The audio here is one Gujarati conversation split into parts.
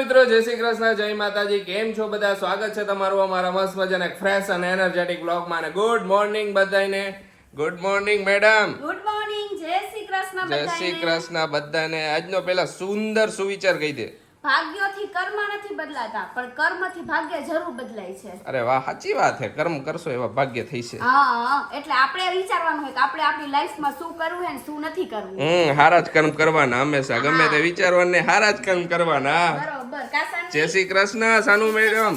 મિત્રો જય શ્રી કૃષ્ણ જય માતાજી. કેમ છો બધા? સ્વાગત છે તમારું અમારા મસ્ત મજાના ફ્રેશ અને એનર્જેટિક બ્લોગમાં અને ગુડ મોર્નિંગ બધાને good morning madam good morning જય શ્રી કૃષ્ણ જય શ્રી કૃષ્ણ બધાને. આજનો પેલા સુંદર સુવિચાર કહી દે. ભાગ્યોથી કર્મ નથી બદલાતા પણ કર્મથી ભાગ્ય જરૂર બદલાય છે. અરે વાહ સાચી વાત છે. કર્મ કરશો એવા ભાગ્ય થઈ છે. હા. એટલે આપણે વિચારવાનું હોય કે આપણે આપણી લાઈફમાં શું કરવું છે ને શું નથી કરવું. હમ હારા જ કર્મ કરવાના હંમેશા. ગમે તે વિચારવાને હારા જ કર્મ કરવાના. બરોબર. કાસાને જય શ્રી કૃષ્ણ સાનુ મેડમ.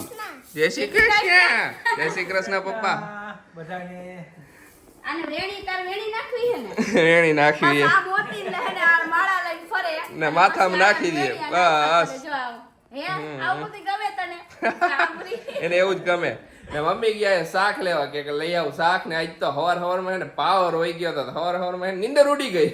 જય શ્રી કૃષ્ણ. જય શ્રી કૃષ્ણ પપ્પા. બધાને આને વેણી તાર વેણી નાખવી છે ને? રેણી નાખવી બસ આ મોતી ને હેને આ માળા લઈને ફરે ને માથામાં નાખી દે. બસ. એને એવું જ ગમે. ને મમ્મી ગયા શાક લેવા કે લઈ આવું. શાક ને આજ તો હવાર હવારમાં પાવર હોય ગયો તો હવાર હવારમાં નીંદર ઉડી ગઈ.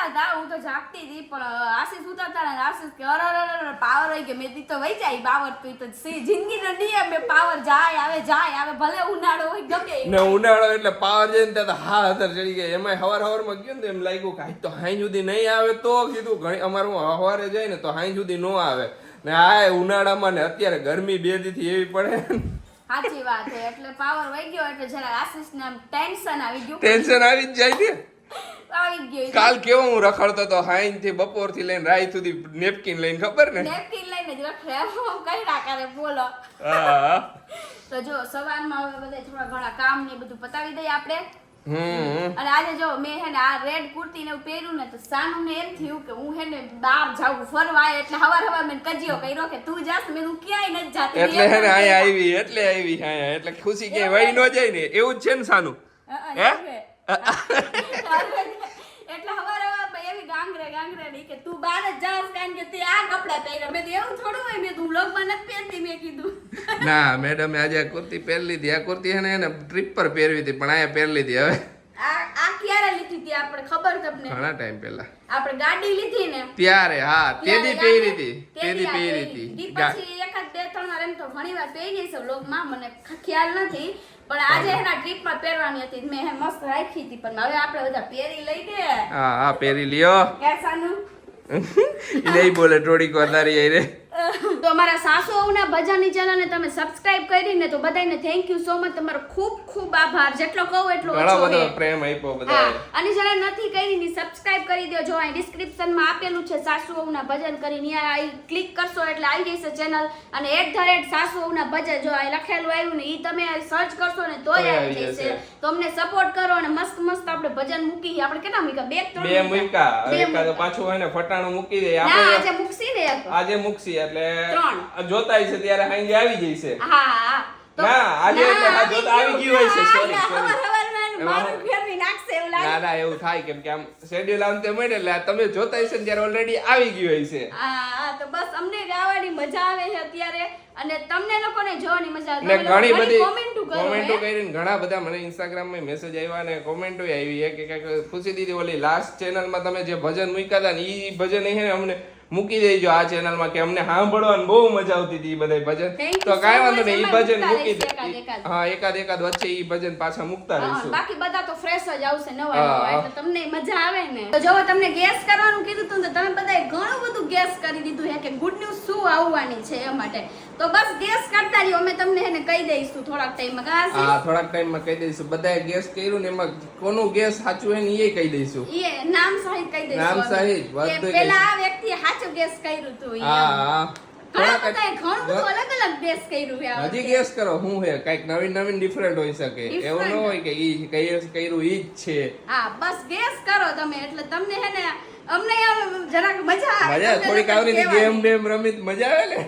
આશીષ ઉતારતા હું તો જાગતી હતી પણ આશીષ ઉતારતા ને આશીષ કે અર અરે પાવર હોય કે મેં તો વહી જાય પાવર તો તો જિંદગી જિંદગીનો નિયમ એ પાવર જાય આવે જાય આવે. ભલે ઉનાળો હોય ગમે ને ઉનાળો એટલે પાવર જઈને ત્યાં તો હા હતર ચડી ગયા. એમાં હવાર હવારમાં ગયો ને એમ લાગ્યું કે તો હાઈ સુધી નહીં આવે તો કીધું ઘણી અમારું હવારે જાય ને તો હાઈ સુધી ન આવે. ને આ ઉનાળામાં ને અત્યારે ગરમી બે દીથી એવી પડે સાચી વાત છે. એટલે પાવર વહી ગયો એટલે જરા આશીષ ને ટેન્શન આવી ગયું. ટેન્શન આવી જ જાય ને. કાલ કેવો હું રખડતો તો હાઈનથી બપોરથી લઈને રાઈ સુધી નેપકિન લઈને ખબર ને? નેપકિન લઈને જ રખડ્યા. કઈ ના બોલો. હા. તો જો સવારમાં હવે બધા થોડા ઘણા કામ ને બધું પતાવી દઈએ આપણે. હમ. અને આજે જો મેં હે ને આ રેડ કુર્તી ને પહેર્યું ને તો સાનું ને એમ થયું કે હું હે ને બહાર જાઉં ફરવા એટલે હવાર હવાર મેં કજિયો કર્યો કે તું જાસ મેં હું ક્યાંય નથી જાતી એટલે હે ને અહીંયા આવી એટલે આવી અહીંયા એટલે ખુશી કે વહી ન જાય ને એવું જ છે ને સાનું. હે? એટલે હવાર એવી ગાંગરે ગાંગરે ની કે તું બહાર જ જાસ કારણ કે તે આ કપડા પહેર્યા. મેં એવું થોડું હોય મેં તું વ્લોગમાં નથી પહેરતી મેં કીધું. ના મેડમે આજે આ કુર્તી પહેરી લીધી. આ કુર્તી હે ને એને ટ્રીપ પર પહેરવી હતી પણ અહીંયા પહેરી લીધી હવે. આ ક્યારે લીધી હતી આપણે ખબર તમને? ઘણા ટાઈમ પહેલા. આપણે ગાડી લીધી ને? ત્યારે હા ત્યારે પહેરી હતી. પહેરી પહેરી. હતી પછી એકાદ બે ત્રણ વાર એમ તો ઘણી વાર પહેરી છે લોકમાં મને ખ્યાલ નથી. પણ આજે એના ટ્રીપમાં પહેરવાની હતી. મેં હે મસ્ત રાખી હતી પણ હવે આપણે બધા પહેરી લઈ દે. હા હા પહેરી લ્યો. કેસાનું સાનું? બોલે થોડીક વધારી આઈ રે તો અમારા સાસુ વહુના ભજનની ચેનલને તમે સબસ્ક્રાઇબ કરીને તો બધાને થેન્ક યુ સો મચ તમારો ખૂબ ખૂબ આભાર. જેટલો કહું એટલો ઘણો બધો પ્રેમ આપ્યો બધા અને જેને નથી કરી ની સબસ્ક્રાઇબ કરી દો જો અહીં ડિસ્ક્રિપ્શનમાં આપેલું છે સાસુ વહુના ભજન કરીને અહીંયા અહીં ક્લિક કરશો એટલે આવી જશે ચેનલ અને એટ ધ રેટ સાસુ વહુના ભજન જો અહીં લખેલું આવ્યું ને એ તમે સર્ચ કરશો ને તોય આવી જશે. તો અમને સપોર્ટ કરો અને મસ્ત મસ્ત આપણે ભજન મૂકી આપણે કેટલા મૂક્યા? બે ત્રણ બે મૂક્યા. પાછું એને ફટાણું મૂકી દે. આપણે આજે મૂકસી ને. આજે એટલે જોતા છે ત્યારે હાંજે આવી જશે હા. ના, આજે એટલે જોતા આવી ગયું હોય છે. સોરી Sorry, ના, sorry. હવાર હવારમાં એમાં મારું ફેરવી નાખશે એવું લાગે. ના ના એવું થાય કેમ કે આમ શેડ્યુલ આમ તે મળે એટલે તમે જોતા હશે ત્યારે ઓલરેડી આવી ગયું હોય છે. હા હા, તો બસ અમને ગાવાની મજા આવે છે અત્યારે. અને તમને લોકોને જોવાની મજા આવે. ને ઘણી બધી કોમેન્ટો કરો કોમેન્ટો હે. કરીને ઘણા બધા મને ઇન્સ્ટાગ્રામમાં મેસેજ આવ્યા ને કોમેન્ટો આવી. કે કાંઈક ખુશી દીદી ઓલી લાસ્ટ ચેનલમાં તમે જે ભજન મૂક્યા હતા ને એ ભજન એ અમને મૂકી દેજો આ ચેનલમાં કે અમને સાંભળવાની બહુ મજા આવતી હતી બધા ભજન. તો કાંઈ વાંધો નહીં એ ભજન મૂકી દે. હા એકાદ એકાદ. વચ્ચે એ ભજન પાછા મૂકતા રહીશું. બાકી બધા તો ફ્રેશ જ આવશે નવા એટલે તમને મજા આવે ને. તો જો તમને ગેસ કરવાનું કીધું હતું તો તમે બધાએ ઘણું બધું ગેસ કરી દીધું હે કે ગુડ ન્યૂઝ શું આવવાની છે એ માટે. તો બસ ગેસ કરતા રહ્યો અમે તમને એને કહી દઈશું થોડાક ટાઈમમાં માં. હા થોડાક ટાઈમમાં કહી દઈશું. બધાએ ગેસ કર્યું ને એમાં કોનું ગેસ સાચું હોય ને એ કહી દઈશું. એ નામ સહિત કહી દઈશું નામ. સહિત, પેલા આ ગેસ કર્યું હતું હા હજી ગેસ કરો હું હે કંઈક નવીન નવીન ડિફરન્ટ હોઈ શકે. એવું ન હોય કે ઈ કઈ કર્યું ઈ જ છે. હા બસ ગેસ કરો તમે. એટલે તમને હે ને અમને જરાક મજા આવે. મજા થોડીક આવરી. ગેમ બેમ રમી મજા આવે ને?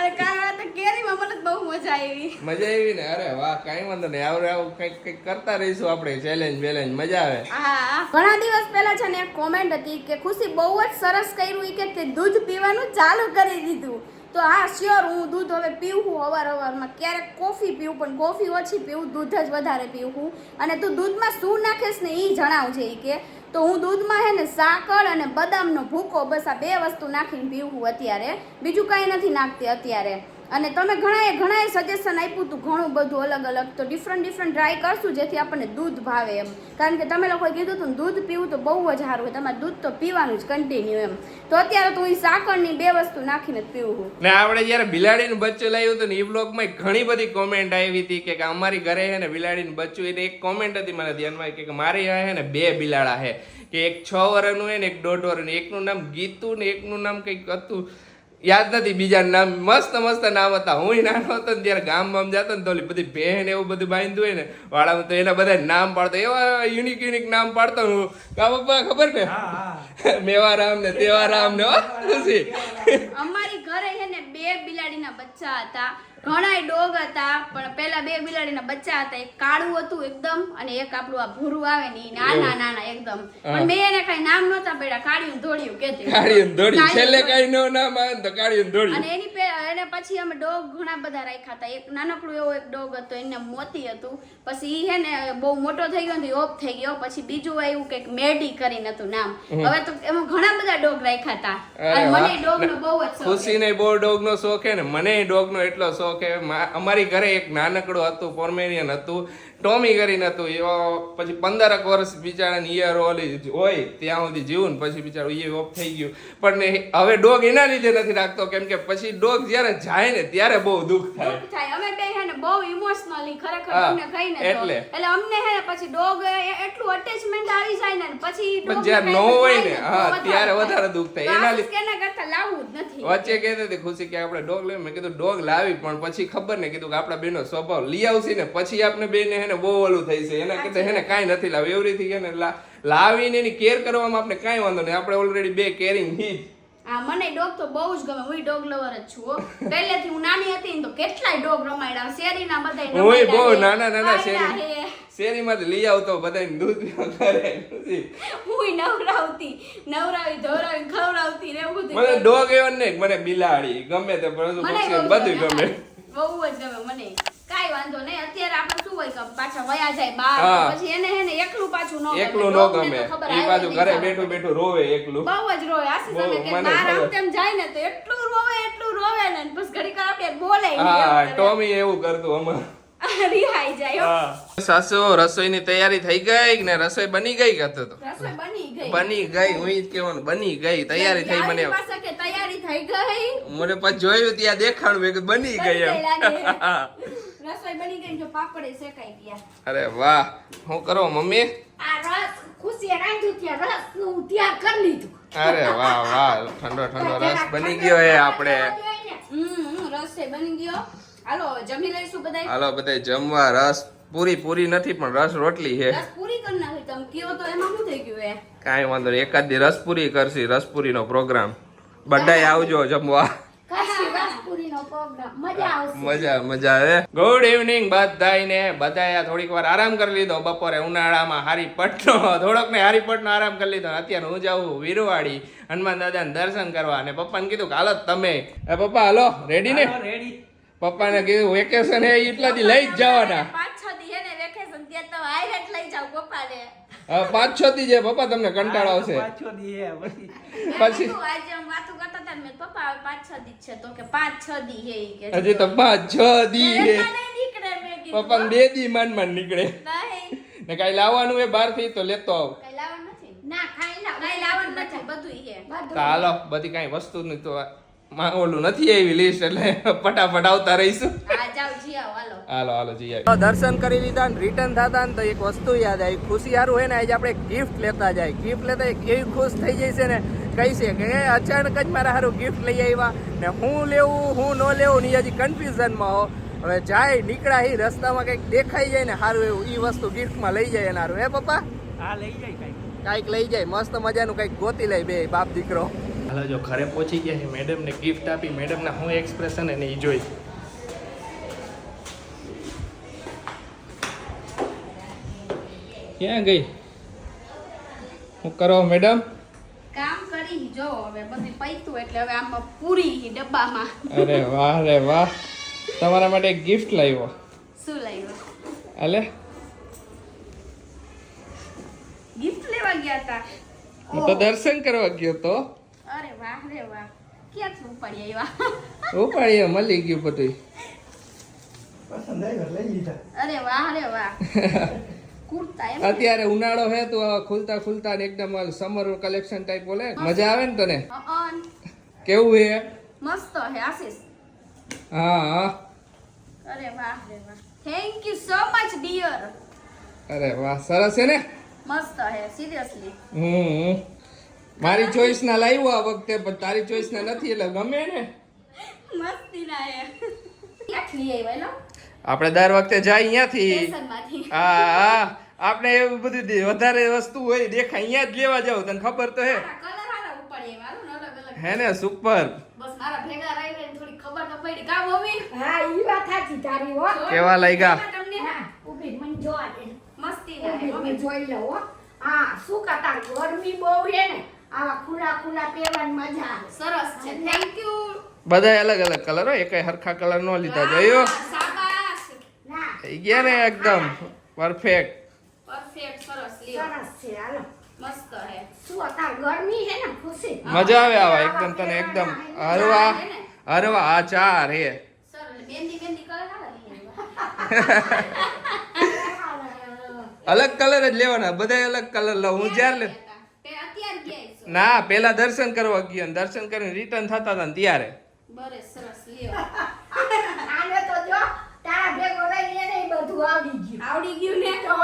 અરે કારણ તો કેરીમાં મને બહુ મજા આવી. મજા આવી ને? અરે વાહ કઈ વાંધો નહીં. આવડે આવું કંઈક કંઈક કરતા રહીશું આપણે. ચેલેન્જ બેલેન્જ મજા આવે. હા. ઘણા દિવસ પહેલા છે ને એક કોમેન્ટ હતી કે ખુશી બહુ જ સરસ કર્યું કે તે દૂધ પીવાનું ચાલુ કરી દીધું. તો હા શ્યોર હું દૂધ હવે પીવું અવાર અવારમાં ક્યારેક કોફી પીવું, પણ કોફી ઓછી પીવું, દૂધ જ વધારે પીવું અને તું દૂધમાં શું નાખીશ ને એ જણાવજે એ કે. તો હું દૂધમાં હે ને સાકર અને બદામનો ભૂકો બસ આ બે વસ્તુ નાખીને પીવું અત્યારે. બીજું કાંઈ નથી નાખતી અત્યારે. અને તમે ઘણાએ ઘણાએ સજેશન આપ્યું હતું ઘણું બધું અલગ અલગ. તો ડિફરન્ટ ડિફરન્ટ ટ્રાય કરશું જેથી આપણને દૂધ ભાવે એમ. કારણ કે તમે લોકોએ કીધું હતું દૂધ પીવું તો બહુ જ સારું હોય. તમારે દૂધ તો પીવાનું જ કન્ટિન્યુ એમ. તો અત્યારે તો હું સાકરની બે વસ્તુ નાખીને પીવું છું ને આપણે જ્યારે બિલાડીનું બચ્ચું લાવ્યું હતું ને એ બ્લોગમાં ઘણી બધી કોમેન્ટ આવી હતી કે અમારી ઘરે છે ને બિલાડીનું બચ્ચું એટલે એક કોમેન્ટ હતી મને ધ્યાનમાં કે મારી છે ને બે બિલાડા છે કે એક છ વર્ષનું છે ને એક દોઢ વર્ષનું એકનું નામ ગીતું ને એકનું નામ કંઈક હતું. યાદ નથી બીજા નામ મસ્ત મસ્ત નામ હતા. હું નાનો હતો ને ત્યારે ગામમાં જતો ને તો બધી બહેન એવું બધું બાંધ્યું હોય ને વાળામાં તો એના બધા નામ પાડતો. એવા યુનિક યુનિક નામ પાડતો હું. કા પપ્પા ખબર ને? મેવારામ ને તેવારામ ને અમારી ઘરે છે ને બે બિલાડીના બચ્ચા હતા. ઘણાય ડોગ હતા પણ પેલા બે બિલાડીના બચ્ચા હતા. એક કાળું હતું એકદમ અને એક આપણું આ ભૂરું આવે ને ઈ નાના નાના એકદમ. પણ મેં એને કઈ નામ નતા પડ્યા કાળિયું ધોળિયું કેતી કાળિયું ધોળિયું. છેલ્લે કઈ નો નામ આવે ને તો કાળિયું ધોળિયું. અને એની પે એને પછી અમે ડોગ ઘણા બધા રાખ્યા હતા. એક નાનકડું એવો એક ડોગ હતો એને મોતી હતું. પછી ઈ હે ને બહુ મોટો થઈ ગયો ને ઓફ થઈ ગયો. પછી બીજું આવ્યું કંઈક મેડી કરીને હતું નામ. હવે તો એમાં ઘણા બધા ડોગ રાખ્યા હતા. અને. મને ડોગ નો બહુ જ શોખ છે. ખુશીને બહુ ડોગનો શોખ છે ને મને ડોગ નો એટલો શોખ મા- અમારી ઘરે એક નાનકડું હતું પોર્મેનિયન હતું. ટોમી કરીને હતું. એ પછી પંદરક વર્ષ બિચારાને ઈયર ઓલી હોય ત્યાં સુધી જીવું ને પછી બિચારું એ ઓફ થઈ ગયું. પણ હવે ડોગ એના લીધે નથી રાખતો. કેમ કે પછી ડોગ જ્યારે જાય ને ત્યારે બહુ દુઃખ થાય. અમે બે હે ને બહુ ઇમોશનલી ખરેખર હા, તમને કહીને તો. એટલે. એટલે અમને હે પછી ડોગ એટલું અટેચમેન્ટ આવી જાય ને પછી પણ જ્યારે નો હોય ને, હા, ત્યારે વધારે દુઃખ થાય. એના લીધે- કે એના કરતાં લાવવું જ નથી. વચ્ચે કહેતી હતી ખુશી કે આપણે ડોગ લઈએ મેં કીધું ડોગ લાવી. પણ પછી ખબર ને કીધું કે આપણા બેનો સ્વભાવ લઈ આવશે ને પછી આપણે બેને હેને બહુ ઓલું થઈ છે. એના કરતા હેને કાંઈ નથી લાવ્યું એવરીથી હેને ને લાવીને એની કેર કરવામાં આપણે કાંઈ વાંધો નહીં. આપણે ઓલરેડી બે કેરિંગ હી આ મને ડોગ તો બહુ જ ગમે. હું ડોગ લવર જ છું પહેલેથી હું નાની હતી ને તો કેટલાય ડોગ રમાડ્યા શેરીના બધાય હું બહુ નાના નાના શેરી છે. શેરીમાંથી લઈ આવતો બધાને દૂધ કરે. હુંય નવરાવતી નવરાવી ધોરાવી ખવડાવતી ને એવું મને ડોગ એવો નહીં મને બિલાડી ગમે તે પરંતુ બધું ગમે. બહુ જ ગમે મને. કાંઈ વાંધો નહીં. અત્યારે આપણે શું હોય કે પાછા વયા જાય બહાર પછી એને હે ને એકલું પાછું ન ગમે. એકલું ન ગમે. એ પાછું ઘરે બેઠું બેઠું રોવે એકલું. બહુ જ રોવે. આસી તમે કે બહાર આમ તેમ જાય ને તો એટલું રોવે એટલું રોવે ને બસ ઘડીક આપણે બોલે હા ટોમી એવું કરતું અમાર. રિહાઈ જાય સાસુ રસોઈની તૈયારી થઈ ગઈ ને રસોઈ બની ગઈ કે તો? રસોઈ બની ગઈ. બની ગઈ હું ઈ જ કહેવાનું બની ગઈ તૈયારી થઈ મને. યાર, તૈયારી થઈ ગઈ. મને પછી જોયું ત્યાં દેખાણું બની ગઈ. એમ. રસોઈ બની ગઈ જો પાપડે શેકાઈ ગયા. અરે વાહ હું કરો મમ્મી? આ રસ ખુશી રાંધ્યું ત્યાં રસનું તૈયાર કરી લીધું. અરે વાહ વાહ ઠંડો ઠંડો રસ બની ગયો હે આપણે. હમ રસ બની ગયો. હાલો જમી લઈશું બધાય? હાલો બધા જમવા રસ પૂરી પૂરી નથી પણ રસ રોટલી છે. રસ પૂરી કરી નાખી. તમ કયો તો એમાં શું થઈ ગયું એ કાંઈ વાંધો એકાદ દી રસપુરી કરશી રસપુરીનો પ્રોગ્રામ બધાય આવજો જમવા. મજા આવશે. મજા મજા આવે. ગુડ ઇવનિંગ બધાયને. બધાએ થોડીક વાર આરામ કરી લીધો. બપોરે ઉનાળામાં હારીપટનો થોડોક ને હારીપટનો આરામ કરી લીધો. અત્યારે હું જાઉં વીરવાડી. હનુમાન દાદાને દર્શન કરવા. અને પપ્પાને કીધું કે હાલો તમે. એ પપ્પા હાલો રેડી ને? રેડી પપ્પાને કીધું વેકેશન એ એટલાથી લઈ જ જવાના. પાંચ છ દી હે ને વેકેશન ત્યાં તો હાઈલાઈટ લઈ જાવ પપ્પાને. હવે પાંચ છ દી છે પપ્પા તમને કંટાળો આવશે. પાછો દી પછી. પછી? મેં કીધું, આજે અમે વાતો કરતા હતા ને મેં કીધું, પપ્પા હવે પાંચ છ દી છે. તો કે પાંચ છ દી હે ઈ કે હજી તો પાંચ છ દી છે. પપ્પાને બે દી માંડ માંડ નીકળે. ને કાંઈ લાવવાનું એ બહારથી તો લેતો આવ. હાલો લાવવાનું નથી? ના કાઈ વસ્તુ નથી. તો હાલો બધી કાંઈ વસ્તુની તો માં ઓલું નથી એવી લિસ્ટ એટલે ફટાફટ આવતા રહીશું. હા જાવ જી આવો હાલો હાલો આવી. દર્શન કરી લીધા ને રિટર્ન થતા ને તો એક વસ્તુ યાદ આવી. ખુશી સારું હોય ને આજે આપણે ગિફ્ટ લેતા જાય. ગિફ્ટ લેતા એવી ખુશ થઈ જાય છે ને કહી છે કે અચાનક જ મારા સારું ગિફ્ટ લઈ આવ્યા. ને હું લેવું હું ન લેવું ને હજી કન્ફ્યુઝનમાં હો. હવે જાય નીકળ્યા એ રસ્તામાં કંઈક દેખાઈ જાય ને સારું એવું એ વસ્તુ ગિફ્ટમાં લઈ જાય એના સારું હે પપ્પા? હા લઈ જાય કંઈક. કાંઈક લઈ જાય મસ્ત મજાનું કંઈક ગોતી લઈ બે બાપ દીકરો. હાલો જો ઘરે પહોંચી ગયા છે મેડમને ગિફ્ટ આપી મેડમના હું એક્સપ્રેશન એને એ જોઈ. ક્યાં ગઈ? હું કરો મેડમ? કામ કરી જો હવે બધું પૈતું એટલે હવે આમાં પૂરી ડબ્બામાં. અરે વાહ રે વાહ. તમારા માટે એક ગિફ્ટ લાવ્યો. શું લાવ્યો? અલે? ગિફ્ટ લેવા ગયા હતા હું તો દર્શન કરવા ગયો તો. અરે વાહ રે વાહ. ક્યાંથી ઉપાડી આવ્યા? ઉપાડીએ મળી ગયું બધું પસંદ આવ્યો લઈ લીધા અરે વાહ રે વાહ. અત્યારે ઉનાળો હે તો ખુલતા ખુલતા ને એકદમ સમર કલેક્શન ટાઈપ બોલે. મજા આવે ને તને? કેવું હે? મસ્ત હે આશીષ. હા હા. અરે વાહ રે વાહ. Thank you so much dear અરે વાહ સરસ છે ને? મસ્ત હે સિરિયસલી હમ. મારી ચોઈસ ના લાવ્યો આ વખતે પણ તારી ચોઈસ ના નથી એટલે ગમે ને. મસ્તી ના હે. ક્યાંથી આપણે દર વખતે જાય અહીંયાથી. હા હા. આપણે એવું બધું વધારે વસ્તુ હોય દેખાય. અહીંયા જ લેવા જાવ તને ખબર તો હે. હે ને સુપર બસ મારા ભેગા રહી રહીને થોડી ખબર તો પડી. કા મમ્મી. હા ઈ વાત સાચી તારી હો. કેવા લાગ્યા? બધા અલગ અલગ કલર હોય એકાય હરખા કલર નો લીધા જોયો? થઈ ગયા ને એકદમ. પરફેક્ટ પરફેક્ટ સરસ લ્યો. સરસ છે હાલો. મસ્ત હે. શું અતાર ગરમી હે ને ખુશી. મજા આવે આવા એકદમ તને એકદમ હરવા હરવા આ ચાર હે. બેંદી બેંદી કલર અલગ કલર જ લેવાના બધા અલગ કલર લઉં હું જ્યારે લે ના પેલા દર્શન કરવા ગયો ને દર્શન કરીને રિટર્ન થતા હતા ને ત્યારે. બરે સરસ લ્યો. આને તો જો તારા ભેગો રહી બધું આવડી ગયું. આવડી ગયું ને? તો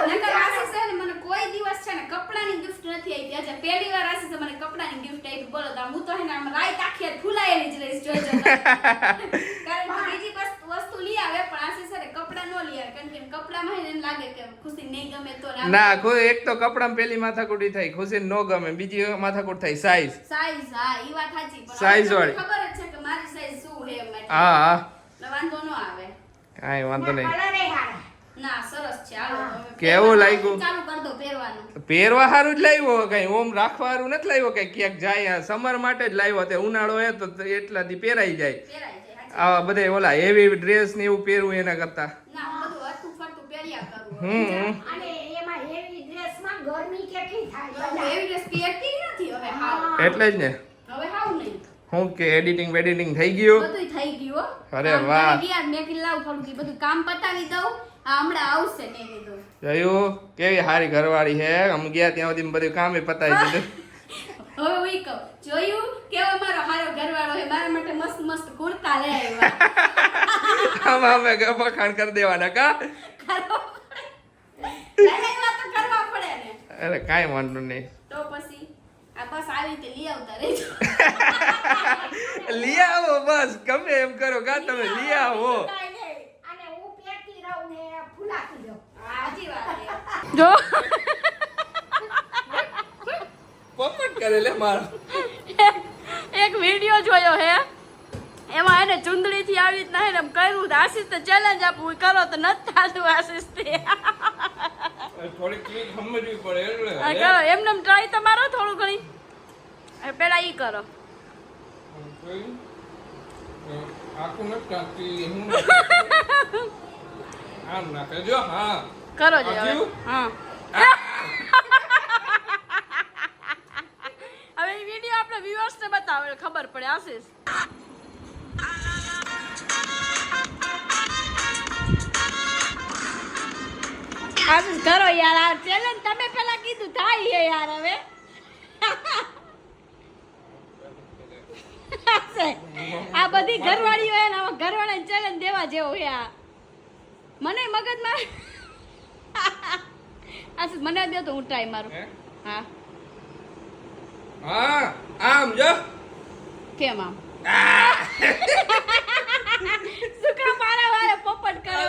નકર આશીષ છે ને મને કોઈ દિવસ છે ને કપડાની ગિફ્ટ નથી આપી. આજે પહેલી વાર આશીષે મને કપડાની ગિફ્ટ આપી. બોલો તો હું તો હે ને આમ આખી ફૂલાયેલી જ રહીશ કારણ કે બીજી વસ્તુ લઈ આવે પણ આશીષ છે ને કપડા નો લઈ આવે. કારણ કે કપડામાં એને લાગે કે ખુશી નહીં ગમે તો ના કોઈ એક તો કપડામાં પેલી માથાકૂટી થઈ ખુશી નો ગમે. બીજી માથાકૂટ થાય સાઈઝ સાઈઝ હા ઈ વાત સાચી. પણ Size વાળી. ખબર જ છે કે મારી સાઈઝ શું હે હા હા. વાંધો નો આવે. કઈ વાંધો નહીં કલરે હારા ના સરસ છે હાલો હવે કેવું લાગ્યું? ચાલુ કર દો પહેરવાનું. પહેરવા સારું જ લાવ્યો કઈ? ઓમ રાખવા સારું નથી લાવ્યો કઈ ક્યાંક જાય સમર માટે જ લાવ્યો તે ઉનાળો હે તો એટલાથી પહેરાઈ જાય. પહેરાઈ જાય આવા બધા ઓલા હેવી ડ્રેસ ને એવું પહેરવું એના કરતા. ના હું બધું હરખું ફરતું પહેર્યા કરું હમ અને એમાં હેવી ડ્રેસમાં ગરમી કેટલી થાય હવે એવી ડ્રેસ પહેરતી નથી હવે હાવ. એટલે જ ને. હવે હું કે એડિટિંગ વેડિટિંગ થઈ ગયું? બધું થઈ ગયું અરે વાહ. મેં લાવ થોડુંક બધું કામ પતાવી દઉં. હમણાં આવશે મેં કીધું. જોયું કેવી હારી ઘરવાળી હે? અમે ગયા ત્યાં સુધી બધું કામે પતાવી દીધું. હવે હું કહું જોયું? કેવો મારો હારો ઘરવાળો છે મારા માટે મસ્ત મસ્ત કુર્તા લઈ આવ્યા. આમાં અમે વખાણ કરી દેવાના કા? અરે કાંઈ વાંધો નહીં. તો પછી આ બસ આવી રીતે લઈ આવતા રહેજો. લઈ આવો બસ ગમે એમ કરો કા તમે લઈ આવો કાંઈ નહીં. અને હું પહેરતી રહું ને ફૂલાતી રહું સાચી વાત છે જો. પપટ કરે લે મારો. એક વીડિયો જોયો હે. એમાં એને ચુંદડી થી આવી રીતના હે એમ કર્યું તો આશીષ તો ચેલેન્જ આપું કરો તો નથી થતું આશીષથી. થોડી ક્લિક સમજવી પડે એટલે કરો. એમને ટ્રાય તો મારો થોડું ઘણી. પેલા ઈ કરો. આખું નથી. આમ નાખે. જો હા. કરો જો હવે. હા. હવે એ વીડિયો આપણે વ્યુઅર્સ ને બતાવો ખબર પડે આશીષ આશીષ કરો યાર આ ચેલેન્જ તમે પેલા કીધું થાય છે યાર હવે. આ બધી ઘરવાળીઓ ને ઘરવાળાને ચેલેન્જ દેવા જેવો છે આ. મને મગજમાં આશીષ મને દે તો હું ટ્રાય મારું. હા? હા. આમ જો. કેમ આમ? સુકા મારા વારે પોપટ કરો.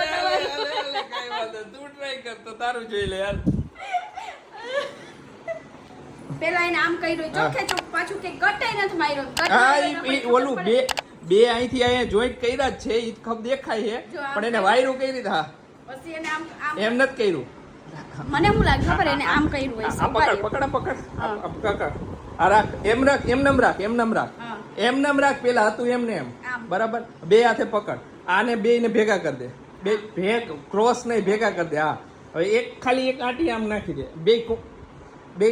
તું ટ્રાય કર તો તારું જોઈ લે યાર પેલા એને આમ કર્યું ચોખે ચોખ પાછું કે ગટે નથી માર્યો. હા ઓલું બે બે અહીંથી અહીંયા જોઈન્ટ કર્યા જ છે ઈ ખબ દેખાય છે. પણ એને વાયરું કઈ રીતે હા એમ નથી કર્યું. મને શું લાગ્યું ખબર એને આમ કર્યું હોય આ પકડ પકડ પકડ. પકડ આ રાખ. એમ રાખ એમ નમ રાખ એમ નમ રાખ. એમ નમ રાખ પેલા હતું એમને એમ. બરાબર? બે હાથે પકડ. આને બે ને ભેગા કરી દે. બે ભેગ ક્રોસ નહીં ભેગા કરી દે. હા. હવે એક ખાલી એક આંટી આમ નાખી દે. બે બે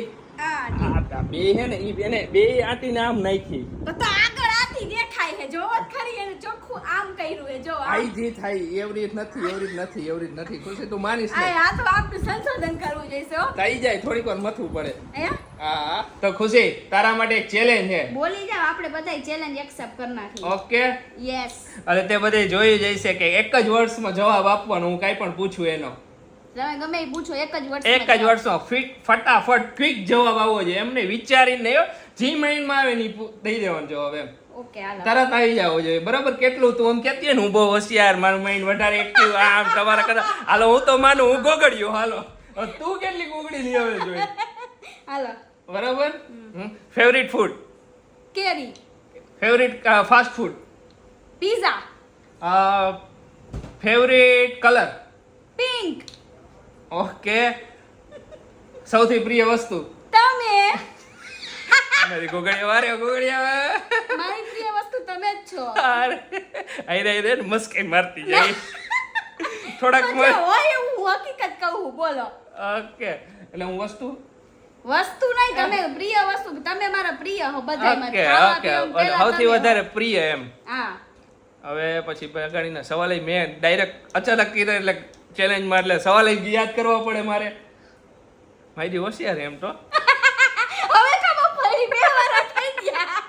બે હે ને એને બે આંટી ને આમ નાખી તો તો આગળ આથી દેખાય છે જોવો જ ખરી એને ચોખ્ખું આમ કર્યું છે જો આઈ જે થાય એવરી નથી એવરી નથી એવરી નથી. ખુશી તું માનીશ આ આ તો આપણે સંશોધન કરવું જોઈશે હો. થઈ જાય થોડીક વાર મથવું પડે. હે? હા. હા. તો ખુશી તારા માટે એક ચેલેન્જ છે. બોલી જાવ આપણે બધાય ચેલેન્જ એક્સેપ્ટ કરી નાખી ઓકે? યસ અને તે બધે જોઈ જઈશે કે એક જ વર્ષમાં જવાબ આપવાનો હું કઈ પણ પૂછું એનો. તમે ગમે એ પૂછો એક જ વર્ષ એક જ વર્ષમાં ફિટ ફટાફટ ક્વિક જવાબ આવવો જોઈએ. એમને વિચારીને. જી માઇન્ડમાં આવે ને દઈ દેવાનો જવાબ એમ. ઓકે તરત આવી જાવ જોઈએ. બરાબર કેટલું તું આમ કેતી ને બહુ હોશિયાર મારું માઇન્ડ વધારે એક્ટિવ આમ તમારા કરતા. હાલો હું તો માનું હું ગોગડ્યો હાલો. તું કેટલી ગોગડી લઈ આવે જોઈએ હાલો. બરાબર? ફેવરિટ ફૂડ કેરી. Favourite fast food pizza favourite colour pink okay સૌથી પ્રિય વસ્તુ? તમે? મારી ગોગળિયા વારે ગોગળિયા મારી પ્રિય વસ્તુ તમે જ છો. આઈ રે રે મસ્કે મારતી જાય. થોડાક હોય હું હકીકત કહું બોલો. ઓકે. એટલે હું વસ્તુ? વસ્તુ નહીં તમે પ્રિય વસ્તુ તમે મારા પ્રિય હો બધાયમાં ઓકે ઓકે. સૌથી વધારે પ્રિય એમ. હા. હવે પછી આગળના સવાલ મેં ડાયરેક્ટ અચાનક કીધો એટલે ચેલેન્જમાં એટલે સવાલ યાદ કરવો પડે મારે. માહિતી હોશિયાર એમ તો હવે ખબર પડી બે વાર થઈ ગયા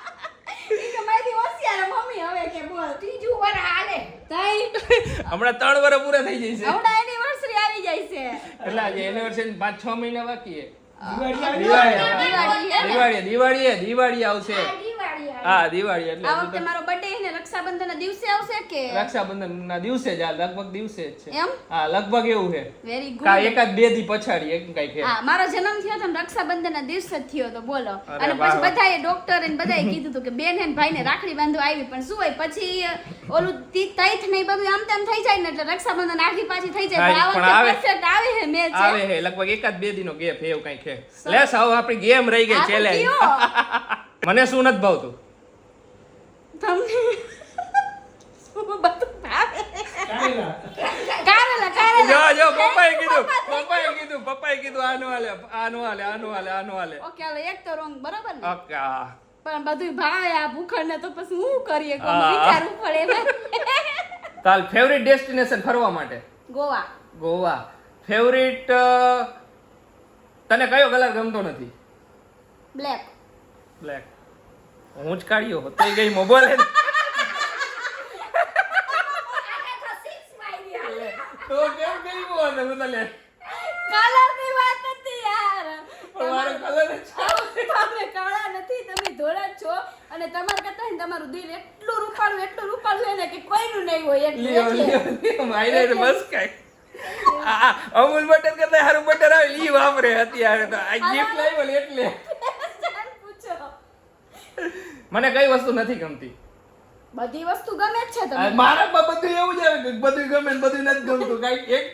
ઈ કે મારી હોશિયાર મમ્મી હવે કે બોલ ત્રીજું વર હાલે તઈ હમણાં ત્રણ વર્ષ પૂરા થઈ જશે હમણાં એનિવર્સરી આવી જાય છે. એટલે આજે એનિવર્સરી પાંચ છ મહિના બાકી છે. દિવાળી દિવાળી. દિવાળી દિવાળી આવશે. હા દિવાળી એટલે આ વખતે મારો બર્થડે રક્ષાબંધન ના દિવસે આવશે કે? રક્ષાબંધન ના દિવસે જ આ લગભગ દિવસે જ છે. એમ? હા લગભગ એવું છે. વેરી કા એકાદ બે દી પછાડી એક કઈ છે. હા મારો જન્મ થયો તો રક્ષાબંધન ના દિવસે જ થયો તો બોલો. અને પછી બધાએ ડોક્ટર ને બધાએ કીધું હતું કે બેન હે ને રાખડી બાંધવા આવી પણ શું હોય પછી ઓલું તી- તૈથ ને બધું આમ તેમ થઈ જાય ને એટલે રક્ષાબંધન આખી પાછી થઈ જાય. પણ આ વખતે આવે. છે. મેચ આવે છે લગભગ એકાદ બે દીનો ગેપ એવું કઈ છે. લે સાવ આપણી ગેમ રહી ગઈ ચેલેન્જ મને શું નથી ભાવતું? તમને શું બધું ભાવે કારેલા. કારેલા કારેલા. જો જો પપ્પાએ Thank you, કીધું. પપ્પા, thank પપ્પાએ you. કીધું પપ્પાએ કીધું આનું હાલે આનું હાલે આનું હાલે આનું હાલે. ઓકે હાલો એક તો wrong, બરોબર ને? ઓકે હા. પણ બધું ભાવે આ ભૂખડ ને તો પછી શું કરીએ? કોણ હા. વિચારવું પડે એમાં તાલ ફેવરિટ ડેસ્ટિનેશન ફરવા માટે? ગોવા. ગોવા. ફેવરિટ તને કયો કલર ગમતો નથી? બ્લેક બ્લેક હું જ કાઢ્યો ગઈ મોબાઈલ આને તો six મારી હાલે. તો કેમ બોલ હું તને કલરની વાત નથી યાર. પણ મારો કલર તમે કાળા નથી તમે ધોળા છો. અને તમારા કરતા તમારું દિલ એટલું રૂપાળું એટલું રૂપાળું છે ને કે કોઈનું નહીં હોય એટલે મારે તો બસ કાંઈ. અમૂલ બટર કરતા સારું બટર આવે ઈ વાપરે અત્યારે તો. આ ગિફ્ટ લાવ્યો એટલે. ચાલ મને કઈ વસ્તુ નથી ગમતી. બધી વસ્તુ ગમે જ છે તમને. મારે બધું એવું જ આવે કે બધું ગમે ને બધું નથી ગમતું. કાંઈ એક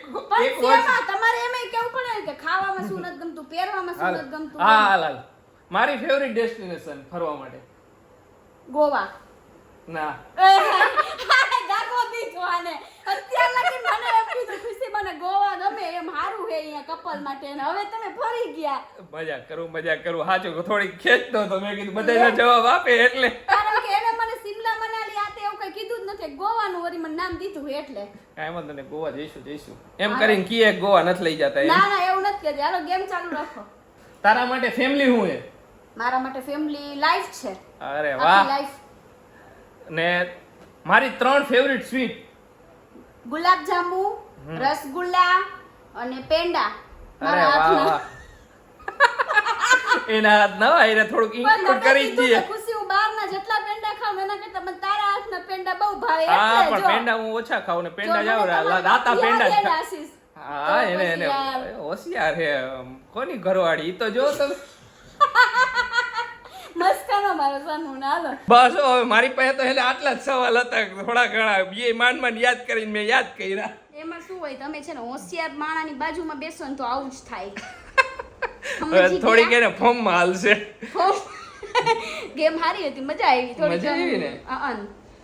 એક વર્ષ તમારે એમ કેવું પડે કે ખાવામાં શું નથી ગમતું પહેરવામાં શું નથી ગમતું? હા હાલ મારી ફેવરિટ ડેસ્ટિનેશન ફરવા માટે. ગોવા. ના. ગાગો દી જોવાને અત્યાર લાગી મને એમ કીધું ખુશી મને ગોવા ગમે એમ હારું હે અહીંયા કપલ માટે ને. હવે તમે ફરી ગયા. મજા કરું મજા કરું. સાચું થોડીક ખેંચતો તો મેં કીધું બધાના જવાબ આપે એટલે કારણ કે એને મને સિમલા મનાલી આ તે એવું કઈ કીધું જ નથી મને નામ દીધું એટલે. કાંઈ વાંધો નહીં ગોવા જઈશું જઈશું. એમ કરીને કીએ ગોવા નથી લઈ જતા ના ના એવું નથી કહેતી. હાલો ગેમ ચાલુ રાખો. તારા માટે ફેમિલી હું હે મારા માટે ફેમિલી લાઈફ છે. અરે વાહ. લાઈફ ને મારી ત્રણ ફેવરિટ સ્વીટ ગુલાબ જાંબુ રસગુલ્લા અને પેંડા. અરે વાહ એના હાથ ના એને થોડુંક ઇન્ક્લુડ કરી દઈએ. ખુશી હું બહાર ના જેટલા પેંડા ખાઉં એના કરતા મને તારા હાથના પેંડા બહુ ભાવે હા પણ પેંડા હું ઓછા ખાઉં ને પેંડા જાવ દાતા પેંડા હે એને એને હોશિયાર હે કોની ઘરવાળી? ઈ તો જો તમે બસ હવે મારી પાસે તો એટલે આટલા જ સવાલ હતા થોડા ઘણા. બે માંડ માંડ યાદ કરીને મેં યાદ કર્યા. એમાં શું હોય તમે છે ને હોશિયાર માણાની બાજુમાં બેસો ને તો આવું જ થાય. થોડીક એને ફોર્મમાં હાલશે. ગેમ હારી હતી મજા આવી થોડી મજા આવી ને?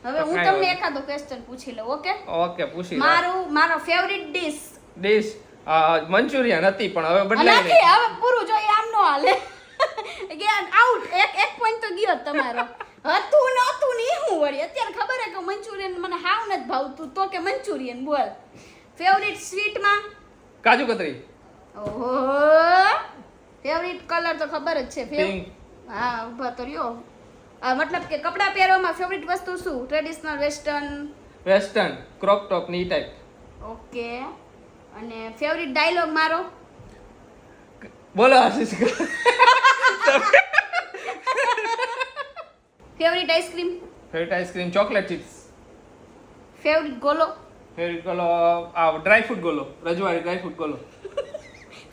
હવે હું તમને એકાદો ક્વેશ્ચન પૂછી લઉં ઓકે? ઓકે પૂછી મારું મારો ફેવરિટ ડીશ ડીશ મંચુરિયન હતી પણ હવે બદલાઈ હવે પૂરું જો આમ નો હાલે. આઉટ એક એક પોઈન્ટ તો ગયો તમારો. હતું નહોતું ને હું વળી? અત્યારે ખબર હે કે મંચુરિયન મને હાવ નથી ભાવતું. તો કે મંચુરિયન બોલ. ફેવરિટ સ્વીટમાં કાજુ કતરી. ઓહો! ફેવરિટ કલર તો ખબર જ છે. Pink. હા ઊભા તો રહ્યો. આ મતલબ કે કપડાં પહેરવામાં ફેવરિટ વસ્તુ શું? ટ્રેડિશનલ વેસ્ટર્ન વેસ્ટર્ન ક્રોપ ટોપની ટાઈપ ઓકે. અને ફેવરિટ ડાયલોગ મારો? બોલો Ashish. Favourite ice cream favourite ice cream chocolate chips favourite ગોલો? Favourite ગોલો આ ડ્રાય ફ્રૂટ ગોલો રજવાડી ડ્રાય ફ્રૂટ ગોલો.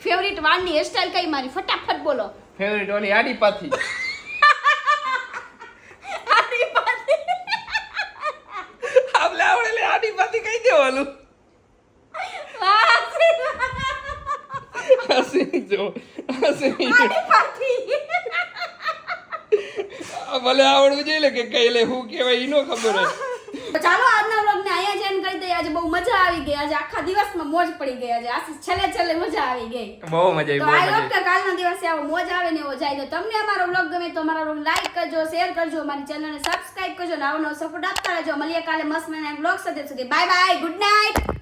ફેવરિટ વાળની હેરસ્ટાઈલ કઈ મારી? ફટાફટ બોલો. ફેવરિટ ઓલી આડી પાથી આની પાસે આપણે આવડેલી આડી પાથી કહી દેવાનું. હસી જો હસી ભલે આવડવું જોઈએ કે કઈ લે હું કેવાય ઈ નો ખબર હોય. ચાલો આજના વ્લોગને અહીંયા જ end કરી દઈએ આજે બહુ મજા આવી ગઈ. આજે આખા દિવસમાં મોજ પડી ગઈ. આજે આશીષ છેલ્લે છેલ્લે મજા આવી ગઈ. બહુ મજા આવી તો આઈ હોપ કે કાલના દિવસે આવો મોજ આવે ને એવો જાય. તો તમને અમારો વ્લોગ ગમે તો અમારો વ્લોગ લાઈક કરજો શેર કરજો અમારી ચેનલને સબસ્ક્રાઇબ કરજો અને આવો નવો સપોર્ટ આપતા રહેજો. મળીએ કાલે મસ્ત મજાના વ્લોગ સાથે. સુધી બાય બાય ગુડ નાઇટ